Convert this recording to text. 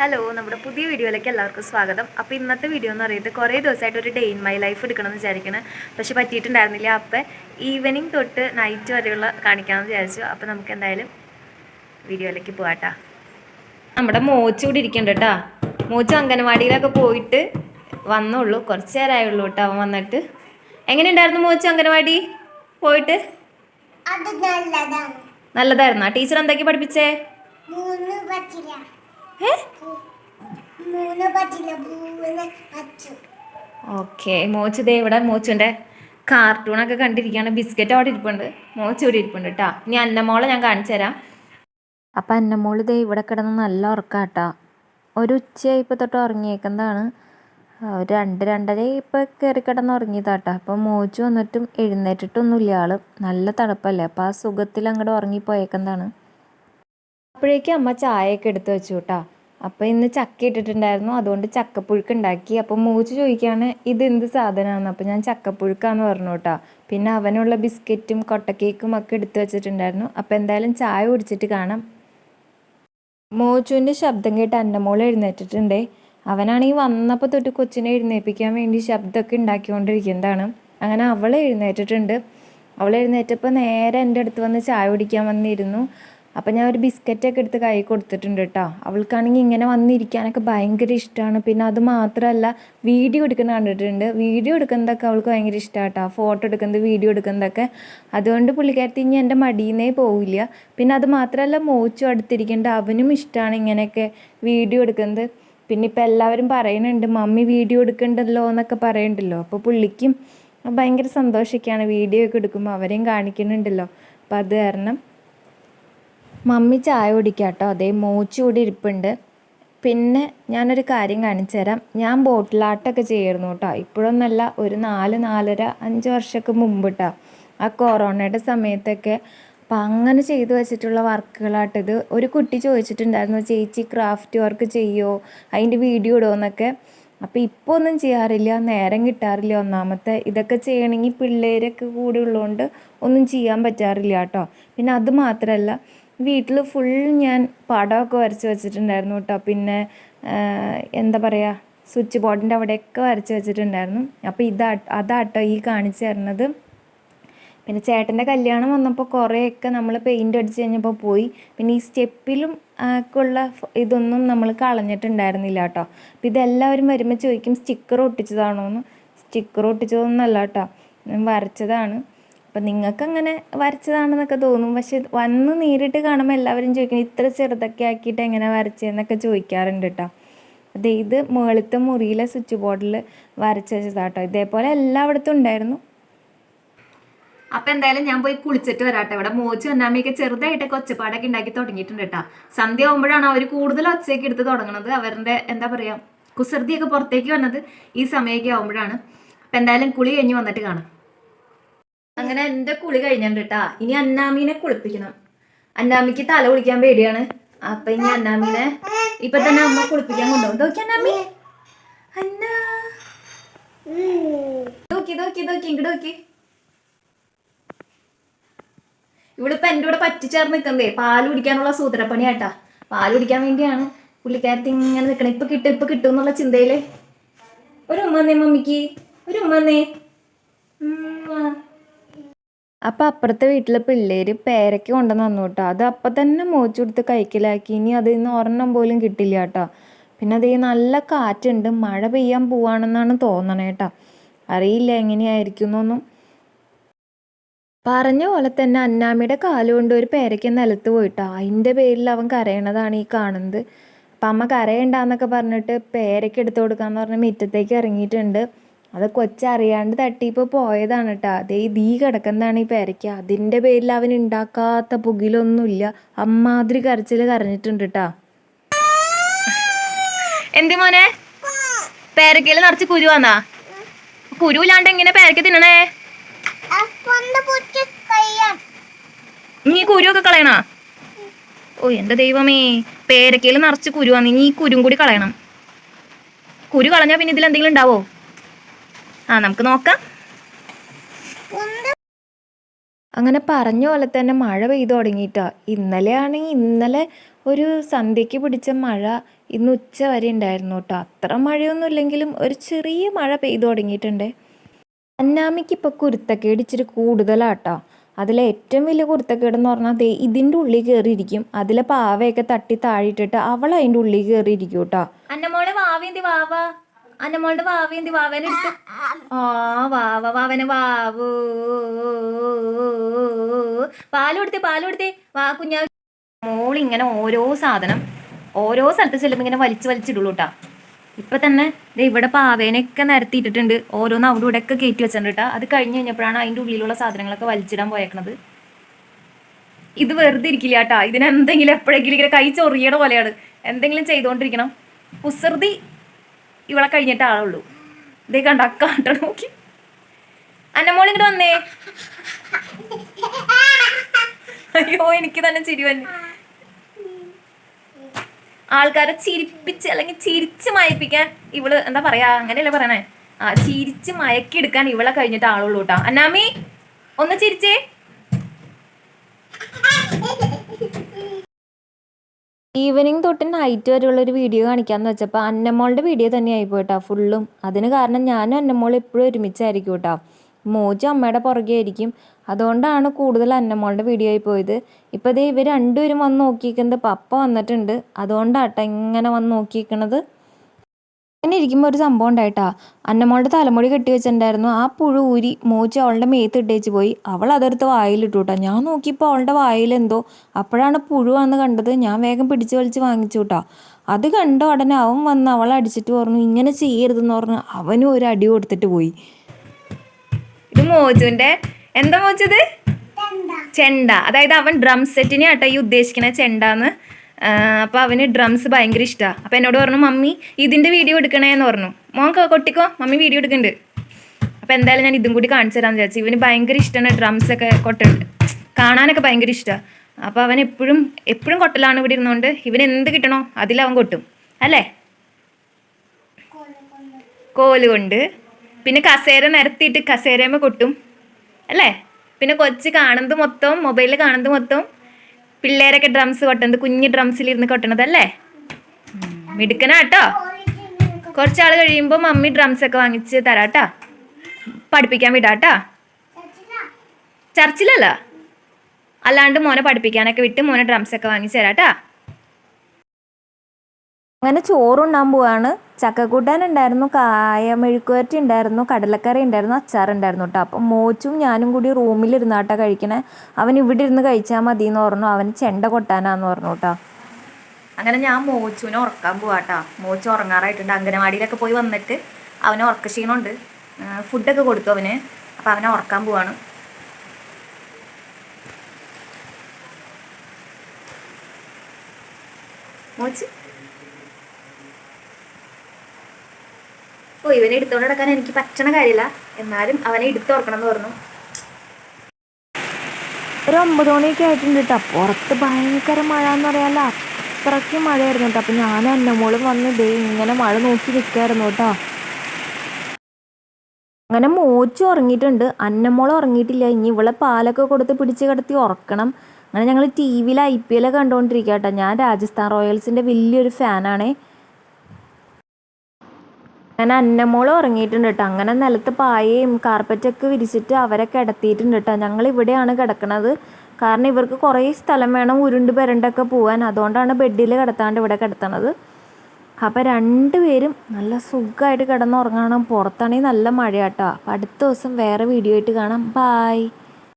Hello നമ്മുടെ പുതിയ വീഡിയോയിലേക്ക് എല്ലാവർക്കും സ്വാഗതം. അപ്പോൾ ഇന്നത്തെ വീഡിയോ എന്ന് പറയുന്നത് കുറേ ദിവസമായിട്ട് ഒരു ഡേ ഇൻ മൈ ലൈഫ് എടുക്കണമെന്ന് വിചാരിക്കണം പക്ഷേ പറ്റിയിട്ടുണ്ടായിരുന്നില്ല. അപ്പോൾ ഈവനിങ് തൊട്ട് നൈറ്റ് വരെയുള്ള കാണിക്കാമെന്ന് വിചാരിച്ചു. അപ്പോൾ നമുക്ക് എന്തായാലും വീഡിയോയിലേക്ക് പോകാട്ടാ നമ്മുടെ മോച്ച് കൂടി ഇരിക്കണ്ട കേട്ടോ മോച്ച് അംഗനവാടിയിലൊക്കെ പോയിട്ട് വന്നുള്ളൂ. കുറച്ച് നേരമായുള്ളൂ കേട്ടോ അവൻ വന്നിട്ട്. എങ്ങനെയുണ്ടായിരുന്നു മോച്ച് അംഗനവാടി പോയിട്ട്? നല്ലതായിരുന്നു നല്ലതായിരുന്നാ? ടീച്ചർ എന്തൊക്കെ പഠിപ്പിച്ചേ? മൂന്ന് ഓക്കെ മോച്ച് ദേ ഇവിടെ മോച്ചുന്റെ കാർട്ടൂണൊക്കെ കണ്ടിരിക്കുകയാണ്. ബിസ്ക്കറ്റ് അവിടെ ഇരിപ്പുണ്ട്. മോച്ച് ഇവിടെ ഇരിപ്പുണ്ട് കേട്ടോ. ഇനി അന്നമോളെ ഞാൻ കാണിച്ചു തരാം. അപ്പം അന്നമോൾ ദേ ഇവിടെ കിടന്ന് നല്ല ഉറക്കാട്ടോ. ഒരു ഉച്ചയായപ്പോൾ തൊട്ട് ഉറങ്ങിയേക്കുന്നതാണ്. ഒരു രണ്ട് രണ്ടര ഇപ്പോൾ കയറി കിടന്ന് ഉറങ്ങിയതാട്ടോ. അപ്പം മോച്ച് വന്നിട്ടും എഴുന്നേറ്റിട്ടൊന്നുമില്ല ആൾ. നല്ല തണുപ്പല്ലേ? അപ്പം ആ സുഖത്തിൽ അങ്ങോട്ട് ഉറങ്ങിപ്പോയേക്കുന്നതാണ്. അപ്പോഴേക്കും അമ്മ ചായയൊക്കെ എടുത്ത് വെച്ചു കേട്ടോ അപ്പോൾ ഇന്ന് ചക്ക ഇട്ടിട്ടുണ്ടായിരുന്നു. അതുകൊണ്ട് ചക്കപ്പുഴുക്ക് ഉണ്ടാക്കി. അപ്പോൾ മൂച്ച് ചോദിക്കുകയാണ് ഇത് എന്ത് സാധനമാണ് അപ്പോൾ ഞാൻ ചക്കപ്പുഴുക്കാന്ന് പറഞ്ഞു കേട്ടോ പിന്നെ അവനുള്ള ബിസ്ക്കറ്റും കൊട്ടക്കേക്കും ഒക്കെ എടുത്തു വെച്ചിട്ടുണ്ടായിരുന്നു. അപ്പോൾ എന്തായാലും ചായ കുടിച്ചിട്ട് കാണാം. മോച്ചുവിന്റെ ശബ്ദം കേട്ട് അന്നമോൾ എഴുന്നേറ്റിട്ടുണ്ടേ. അവനാണെങ്കിൽ വന്നപ്പോൾ തൊട്ട് കൊച്ചിനെ എഴുന്നേൽപ്പിക്കാൻ വേണ്ടി ശബ്ദമൊക്കെ ഉണ്ടാക്കിക്കൊണ്ടിരിക്കുന്നതാണ്. അങ്ങനെ അവളെ എഴുന്നേറ്റിട്ടുണ്ട്. അവളെ എഴുന്നേറ്റപ്പോൾ നേരെ എന്റെ അടുത്ത് വന്ന് ചായ കുടിക്കാൻ വന്നിരുന്നു. അപ്പം ഞാൻ ഒരു ബിസ്ക്കറ്റൊക്കെ എടുത്ത് കൈ കൊടുത്തിട്ടുണ്ട് കേട്ടോ അവൾക്കാണെങ്കിൽ ഇങ്ങനെ വന്നിരിക്കാനൊക്കെ ഭയങ്കര ഇഷ്ടമാണ് പിന്നെ അത് മാത്രമല്ല വീഡിയോ എടുക്കുന്ന കണ്ടിട്ടുണ്ട്. വീഡിയോ എടുക്കുന്നതൊക്കെ അവൾക്ക് ഭയങ്കര ഇഷ്ടമാണ് കേട്ടോ ഫോട്ടോ എടുക്കുന്നത് വീഡിയോ എടുക്കുന്നതൊക്കെ. അതുകൊണ്ട് പുള്ളിക്കാരത്തി ഇനി എന്റെ മടിയിന്നേ പോവില്ല. പിന്നെ അത് മാത്രമല്ല മോച്ചു അടുത്തിരിക്കേണ്ട. അവനും ഇഷ്ടമാണ് ഇങ്ങനെയൊക്കെ വീഡിയോ എടുക്കുന്നത്. പിന്നെ ഇപ്പം എല്ലാവരും പറയുന്നുണ്ട് മമ്മി വീഡിയോ എടുക്കണ്ടല്ലോ എന്നൊക്കെ പറയുന്നുണ്ടല്ലോ. അപ്പോൾ പുള്ളിക്കും ഭയങ്കര സന്തോഷമൊക്കെയാണ് വീഡിയോ ഒക്കെ എടുക്കുമ്പോൾ അവരെയും കാണിക്കുന്നുണ്ടല്ലോ. അപ്പം അത് കാരണം മമ്മി ചായ കുടിക്കുക കേട്ടോ അതേ മോച്ച് കൂടി ഇരിപ്പുണ്ട്. പിന്നെ ഞാനൊരു കാര്യം കാണിച്ചു തരാം. ഞാൻ ബോട്ടിലാട്ടൊക്കെ ചെയ്യായിരുന്നു കേട്ടോ. ഇപ്പോഴൊന്നല്ല ഒരു നാല് നാലര അഞ്ച് വർഷമൊക്കെ മുമ്പ് കേട്ടോ ആ കൊറോണയുടെ സമയത്തൊക്കെ. അപ്പം അങ്ങനെ ചെയ്തു വെച്ചിട്ടുള്ള വർക്കുകളാട്ടിത് ഒരു കുട്ടി ചോദിച്ചിട്ടുണ്ടായിരുന്നു ചേച്ചി ക്രാഫ്റ്റ് വർക്ക് ചെയ്യുമോ അതിന്റെ വീഡിയോ ഇടുമോ എന്നൊക്കെ. അപ്പോൾ ഇപ്പോൾ ഒന്നും ചെയ്യാറില്ല. നേരം കിട്ടാറില്ല. ഒന്നാമത്തെ ഇതൊക്കെ ചെയ്യണമെങ്കിൽ പിള്ളേരൊക്കെ കൂടെ ഉള്ളതുകൊണ്ട് ഒന്നും ചെയ്യാൻ പറ്റാറില്ല കേട്ടോ. പിന്നെ അത് മാത്രമല്ല വീട്ടിൽ ഫുൾ ഞാൻ പടമൊക്കെ വരച്ച് വെച്ചിട്ടുണ്ടായിരുന്നു കേട്ടോ. പിന്നെ എന്താ പറയുക സ്വിച്ച് ബോർഡിന്റെ അവിടെയൊക്കെ വരച്ച് വെച്ചിട്ടുണ്ടായിരുന്നു. അപ്പോൾ ഇതാ അതാട്ടോ ഈ കാണിച്ചു തരുന്നത്. പിന്നെ ചേട്ടന്റെ കല്യാണം വന്നപ്പോൾ കുറേയൊക്കെ നമ്മൾ പെയിന്റ് അടിച്ച് കഴിഞ്ഞപ്പോൾ പോയി. പിന്നെ ഈ സ്റ്റെപ്പിലും ഉള്ള ഇതൊന്നും നമ്മൾ കളഞ്ഞിട്ടുണ്ടായിരുന്നില്ല കേട്ടോ. അപ്പം ഇതെല്ലാവരും വരുമ്പോൾ ചോദിക്കും സ്റ്റിക്കർ ഒട്ടിച്ചതാണോ എന്ന് സ്റ്റിക്കർ ഒട്ടിച്ചതൊന്നുമല്ല കേട്ടോ. ഞാൻ വരച്ചതാണ്. അപ്പം നിങ്ങൾക്ക് അങ്ങനെ വരച്ചതാണെന്നൊക്കെ തോന്നും. പക്ഷെ വന്ന് നേരിട്ട് കാണുമ്പോൾ എല്ലാവരും ചോദിക്കണം ഇത്ര ചെറുതൊക്കെ ആക്കിയിട്ട് എങ്ങനെ വരച്ചതെന്നൊക്കെ ചോദിക്കാറുണ്ട് കേട്ടോ അതെ ഇത് മുകളിലത്തെ മുറിയിലെ സ്വിച്ച് ബോർഡിൽ വരച്ച് വെച്ചതാട്ടോ ഇതേപോലെ എല്ലായിടത്തും ഉണ്ടായിരുന്നു. അപ്പൊ എന്തായാലും ഞാൻ പോയി കുളിച്ചിട്ട് വരാട്ടെ ഇവിടെ മോച്ചു അന്നാമ്മയൊക്കെ ചെറുതായിട്ടൊക്കെ ഒച്ചപ്പാടൊക്കെ ഉണ്ടാക്കി തുടങ്ങിയിട്ടുണ്ട് കേട്ടോ സന്ധ്യ ആകുമ്പോഴാണ് അവർ കൂടുതൽ ഒച്ചയൊക്കെ എടുത്ത് തുടങ്ങുന്നത് അവരുടെ എന്താ പറയാ കുസൃതിയൊക്കെ പുറത്തേക്ക് വന്നത് ഈ സമയമൊക്കെ ആകുമ്പോഴാണ് അപ്പൊ എന്തായാലും കുളി കഴിഞ്ഞ് വന്നിട്ട് കാണാം. അങ്ങനെ എന്റെ കുളി കഴിഞ്ഞിട്ടുണ്ട് ഇനി അന്നാമീനെ കുളിപ്പിക്കണം. അന്നാമിക്ക് തല കുളിക്കാൻ പേടിയാണ്. അപ്പൊ ഇനി അന്നാമീനെ ഇപ്പൊ തന്നെ അമ്മ കുളിപ്പിക്കാൻ കൊണ്ടുപോകും. നോക്കി അന്നാമി. അന്നാ. നോക്കി നോക്കി എന്റെ കൂടെ പറ്റിച്ചേർന്ന് നിൽക്കുന്നേ പാൽ കുടിക്കാനുള്ള സൂത്രപ്പണി ആട്ടാ പാൽ കുടിക്കാൻ വേണ്ടിയാണ് പുള്ളിക്കാരത്തി ഇങ്ങനെ നിക്കണേ. ഇപ്പൊ കിട്ടും ഇപ്പൊ കിട്ടും എന്നുള്ള ചിന്തയിൽ. ഒരു ഉമ്മന്നേ മമ്മിക്ക്. ഒരു ഉമ്മന്നേ അപ്പം അപ്പുറത്തെ വീട്ടിലെ പിള്ളേർ പേരയ്ക്ക കൊണ്ടുവന്ന് തന്നു കേട്ടോ. അത് അപ്പം തന്നെ മോച്ചു കൊടുത്ത് കൈക്കലാക്കി. ഇനി അതിൽ നിന്ന് ഒരെണ്ണം പോലും കിട്ടില്ല കേട്ടോ. പിന്നെ അതേ നല്ല കാറ്റുണ്ട്. മഴ പെയ്യാൻ പോവാണെന്നാണ് തോന്നണേ കേട്ടോ. അറിയില്ല എങ്ങനെയായിരിക്കും എന്നൊന്നും പറഞ്ഞ പോലെ തന്നെ അന്നാമിയുടെ കാലുകൊണ്ട് ഒരു പേരയ്ക്ക് നിലത്ത് പോയിട്ടോ. അതിന്റെ പേരിൽ അവൻ കരയണതാണ് ഈ കാണുന്നത്. അപ്പം അമ്മ കരയണ്ടെന്നൊക്കെ പറഞ്ഞിട്ട് പേരയ്ക്ക് എടുത്തു കൊടുക്കാന്ന് പറഞ്ഞ് മുറ്റത്തേക്ക് ഇറങ്ങിയിട്ടുണ്ട്. അത് കൊച്ചറിയാണ്ട് തട്ടിയപ്പോൾ പോയതാണ് കേട്ടോ അതേ ദീ കിടക്കുന്നതാണ് ഈ പേരയ്ക്ക. അതിന്റെ പേരിൽ അവൻ ഉണ്ടാക്കാത്ത പുകിലൊന്നുമില്ല. അമ്മാതിരി കരച്ചിൽ കരഞ്ഞിട്ടുണ്ട് കേട്ടോ എന്ത് മോനെ? പേരക്കയിൽ നിറച്ച് കുരു വന്നാ? കുരുവില്ലാണ്ട് എങ്ങനെ പേരക്ക തിന്നണേ? നീ കുരുവൊക്കെ കളയണ? ഓ എന്റെ ദൈവമേ. പേരക്കയിൽ നിറച്ച് കുരു വന്നു നീ കുരും കൂടി കളയണം. കുരു കളഞ്ഞാ പിന്നെ ഇതിൽ എന്തെങ്കിലും ഉണ്ടാവോ? ആ നമുക്ക് നോക്കാം. അങ്ങനെ പറഞ്ഞ പോലെ തന്നെ മഴ പെയ്തു തുടങ്ങിയിട്ടാ. ഇന്നലെ ആണെങ്കിൽ ഇന്നലെ ഒരു സന്ധ്യക്ക് പിടിച്ച മഴ ഇന്ന് ഉച്ച വരെ ഉണ്ടായിരുന്നു കേട്ടോ. അത്ര മഴയൊന്നും ഇല്ലെങ്കിലും ഒരു ചെറിയ മഴ പെയ്തു തുടങ്ങിയിട്ടുണ്ട്. അന്നാമിക്ക് ഇപ്പോൾ കുരുത്തക്കേട് ഇച്ചിരി കൂടുതലാട്ടോ. അതിലെ ഏറ്റവും വലിയ കുരുത്തക്കേടെന്ന് പറഞ്ഞാൽ ദേ ഇതിന്റെ ഉള്ളിൽ കയറിയിരിക്കും അതിലെ പാവയൊക്കെ തട്ടി താഴിട്ടിട്ട് അവൾ അതിന്റെ ഉള്ളിൽ കയറിയിരിക്കും കേട്ടോ. അന്നമോളെ വാവേന്തി വാവ. അന്നമോളുടെ എന്ത്? വാവനെ എടുത്ത്. ആ വാവ വാവനെ വാവൂ. പാൽ കൊടുത്തേ പാൽ കൊടുത്തേ. വാ കുഞ്ഞാ മോളിങ്ങനെ ഓരോ സാധനം ഓരോ സ്ഥലത്ത് ചെല്ലുമ്പോൾ ഇങ്ങനെ വലിച്ചു വലിച്ചിടുള്ളൂ കേട്ടാ ഇപ്പൊ തന്നെ ദേ ഇവിടെ പാവേനൊക്കെ നിരത്തിയിട്ടിട്ടുണ്ട്. ഓരോന്ന് അവിടെ ഇവിടെ ഒക്കെ കയറ്റി വെച്ചിട്ടുണ്ട് കേട്ടോ അത് കഴിഞ്ഞ് കഴിഞ്ഞപ്പോഴാണ് അതിന്റെ ഉള്ളിലുള്ള സാധനങ്ങളൊക്കെ വലിച്ചിടാൻ പോയേക്കണത്. ഇത് വെറുതെ ഇരിക്കില്ല കേട്ടാ ഇതിനെന്തെങ്കിലും എപ്പോഴെങ്കിലും ഇങ്ങനെ കൈ ചൊറിയുടെ പോലെയാണ്. എന്തെങ്കിലും ചെയ്തുകൊണ്ടിരിക്കണം കുസൃതി ഇവളെ കഴിഞ്ഞിട്ട് ആളുള്ളൂ. ഇതേ കണ്ട കാട്ട നോക്കി. അന്നമോൾ ഇങ്ങോട്ട് വന്നേ. അയ്യോ എനിക്ക് തന്നെ ചിരി വന്നു. ആൾക്കാരെ ചിരിപ്പിച്ച് അല്ലെങ്കിൽ ചിരിച്ച് മയപ്പിക്കാൻ ഇവൾ എന്താ പറയാ അങ്ങനെയല്ലേ പറയണേ? ആ ചിരിച്ച് മയക്കി എടുക്കാൻ ഇവളെ കഴിഞ്ഞിട്ട് ആളുള്ളൂ കേട്ടോ അന്നാമി ഒന്ന് ചിരിച്ചേ. ഈവനിങ് തൊട്ട് നൈറ്റ് വരെയുള്ള ഒരു വീഡിയോ കാണിക്കാന്ന് വെച്ചപ്പോൾ അന്നമോളുടെ വീഡിയോ തന്നെ ആയിപ്പോയി കേട്ടോ ഫുള്ളും അതിന് കാരണം ഞാനും അന്നമോളും എപ്പോഴും ഒരുമിച്ചായിരിക്കും കേട്ടോ മോജ് അമ്മയുടെ പുറകെ ആയിരിക്കും. അതുകൊണ്ടാണ് കൂടുതൽ അന്നമോളുടെ വീഡിയോ ആയി പോയത്. ഇപ്പോൾ ദേ ഇവർ രണ്ടുപേരും വന്ന് നോക്കിയിരിക്കുന്നത് പപ്പ വന്നിട്ടുണ്ട്. അതുകൊണ്ടാട്ടോ ഇങ്ങനെ വന്ന് നോക്കിയിരിക്കണത് അങ്ങനെ ഇരിക്കുമ്പോൾ ഒരു സംഭവം ഉണ്ടായിട്ടാ. അന്നമ്മളുടെ തലമുടി കെട്ടി വെച്ചിട്ടുണ്ടായിരുന്നു. ആ പുഴു ഊരി മോച്ച് അവളുടെ മേത്ത് ഇട്ടേച്ച് പോയി. അവൾ അതെടുത്ത് വായിലിട്ടു കേട്ടോ ഞാൻ നോക്കിയപ്പോൾ അവളുടെ വായിൽ എന്തോ അപ്പോഴാണ് പുഴുവാന്ന് കണ്ടത്. ഞാൻ വേഗം പിടിച്ചു വലിച്ച് വാങ്ങിച്ചു കേട്ടോ അത് കണ്ട ഉടനെ അവൻ വന്ന് അവളെ അടിച്ചിട്ട് പറഞ്ഞു ഇങ്ങനെ ചെയ്യരുതെന്ന് പറഞ്ഞു അവനും ഒരു അടി കൊടുത്തിട്ട് പോയി. ഇത് മോജുവിന്റെ എന്താ മോച്ചത്? ചെണ്ട. അതായത് അവൻ ഡ്രം സെറ്റിനെ ആട്ടോ ഈ ഉദ്ദേശിക്കുന്ന ചെണ്ടാന്ന്. അപ്പോൾ അവന് ഡ്രംസ് ഭയങ്കര ഇഷ്ടമാണ് അപ്പോൾ എന്നോട് പറഞ്ഞു മമ്മി ഇതിന്റെ വീഡിയോ എടുക്കണേന്ന് പറഞ്ഞു. മോൻ കൊട്ടിക്കോ. മമ്മി വീഡിയോ എടുക്കുന്നുണ്ട് അപ്പോൾ എന്തായാലും ഞാൻ ഇതും കൂടി കാണിച്ചു തരാമെന്ന് വിചാരിച്ചു. ഇവന് ഭയങ്കര ഇഷ്ടമാണ് ഡ്രംസ് ഒക്കെ കൊട്ട കാണാനൊക്കെ ഭയങ്കര ഇഷ്ടമാണ് അപ്പോൾ അവൻ എപ്പോഴും എപ്പോഴും കൊട്ടലാണ് ഇവിടെ ഇരുന്നുകൊണ്ട് ഇവന് എന്ത് കിട്ടണോ അതിലവൻ കൊട്ടും. അല്ലേ? കോൽ കൊണ്ട്. പിന്നെ കസേര നിരത്തിയിട്ട് കസേരമ്മ കൊട്ടും. അല്ലേ? പിന്നെ കൊച്ച് കാണുന്നത് മൊത്തം മൊബൈലിൽ കാണുന്നത് മൊത്തം പിള്ളേരൊക്കെ ഡ്രംസ് കൊട്ടുന്നത് കുഞ്ഞ് ഡ്രംസിലിരുന്ന് കൊട്ടണത് അല്ലേ ഉം, മിടുക്കനാ കേട്ടോ കുറച്ചാൾ കഴിയുമ്പോൾ മമ്മി ഡ്രംസ് ഒക്കെ വാങ്ങിച്ച് തരാട്ടാ. പഠിപ്പിക്കാൻ വിടാട്ടാ. ചർച്ചിലല്ല? അല്ലാണ്ട് മോനെ പഠിപ്പിക്കാനൊക്കെ വിട്ട് മോനെ ഡ്രംസ് ഒക്കെ വാങ്ങിച്ച് തരാട്ടാ. അങ്ങനെ ചോറുണ്ടാൻ പോവാണ്. ചക്കക്കൂട്ടാൻ ഉണ്ടായിരുന്നു കായ മെഴുക്കുവരട്ടി ഉണ്ടായിരുന്നു കടലക്കറി ഉണ്ടായിരുന്നു അച്ചാറുണ്ടായിരുന്നു കേട്ടോ അപ്പം മോച്ചും ഞാനും കൂടി റൂമിലിരുന്നാട്ടാ കഴിക്കണേ. അവൻ ഇവിടെ ഇരുന്ന് കഴിച്ചാൽ മതി എന്ന് പറഞ്ഞു. അവൻ ചെണ്ട കൊട്ടാനാന്ന് പറഞ്ഞു കേട്ടോ അങ്ങനെ ഞാൻ മോച്ചുവിനെ ഉറക്കാൻ പോവാട്ടാ മോച്ചു ഉറങ്ങാറായിട്ടുണ്ട്. അംഗനവാടിയിലൊക്കെ പോയി വന്നിട്ട് അവനെ ഉറക്ക ക്ഷീണമുണ്ട് ഫുഡൊക്കെ കൊടുത്തു അവന്. അപ്പം അവനെ ഉറക്കാൻ പോവാണ്. മോച്ച്? ഓ ഇവനെ എടുത്തോണ്ട് നടക്കാൻ എനിക്ക് പറ്റണ കാര്യമില്ല എന്നാലും അവനെ എടുത്തു ഓർക്കണം എന്ന് പറഞ്ഞു. ഒരു ഒമ്പത് മണിയൊക്കെ ആയിട്ടുണ്ട് കേട്ടോ പുറത്ത് ഭയങ്കര മഴ എന്ന് പറയാല്ല അത്രയ്ക്ക് മഴയായിരുന്നു കേട്ടോ അപ്പം ഞാൻ അന്നമോളും വന്ന് ദേ ഇങ്ങനെ മഴ നോക്കി നിൽക്കായിരുന്നു കേട്ടോ അങ്ങനെ മോച്ചു ഉറങ്ങിയിട്ടുണ്ട്. അന്നമോൾ ഉറങ്ങിയിട്ടില്ല. ഇനി ഇവളെ പാലൊക്കെ കൊടുത്ത് പിടിച്ച് കിടത്തി ഉറക്കണം. അങ്ങനെ ഞങ്ങൾ ടി വിയിൽ ഐ പി എൽ കണ്ടുകൊണ്ടിരിക്കുക കേട്ടോ ഞാൻ രാജസ്ഥാൻ റോയൽസിന്റെ വലിയൊരു ഫാനാണേ. അങ്ങനെ അന്നമോൾ ഉറങ്ങിയിട്ടുണ്ട് കേട്ടോ. അങ്ങനെ നിലത്ത് പായയും കാർപ്പറ്റൊക്കെ വിരിച്ചിട്ട് അവരെ കിടത്തിയിട്ടുണ്ട് കേട്ടോ. ഞങ്ങൾ ഇവിടെയാണ് കിടക്കുന്നത് കാരണം ഇവർക്ക് കുറേ സ്ഥലം വേണം ഉരുണ്ട് പെരണ്ടൊക്കെ പോകാൻ അതുകൊണ്ടാണ് ബെഡിൽ കിടത്താണ്ട് ഇവിടെ കിടത്തണത്. അപ്പോൾ രണ്ടുപേരും നല്ല സുഖമായിട്ട് കിടന്നുറങ്ങണം. പുറത്താണെങ്കിൽ നല്ല മഴയാട്ടോ. അപ്പോൾ അടുത്ത ദിവസം വേറെ വീഡിയോ ആയിട്ട് കാണാം. ബായ്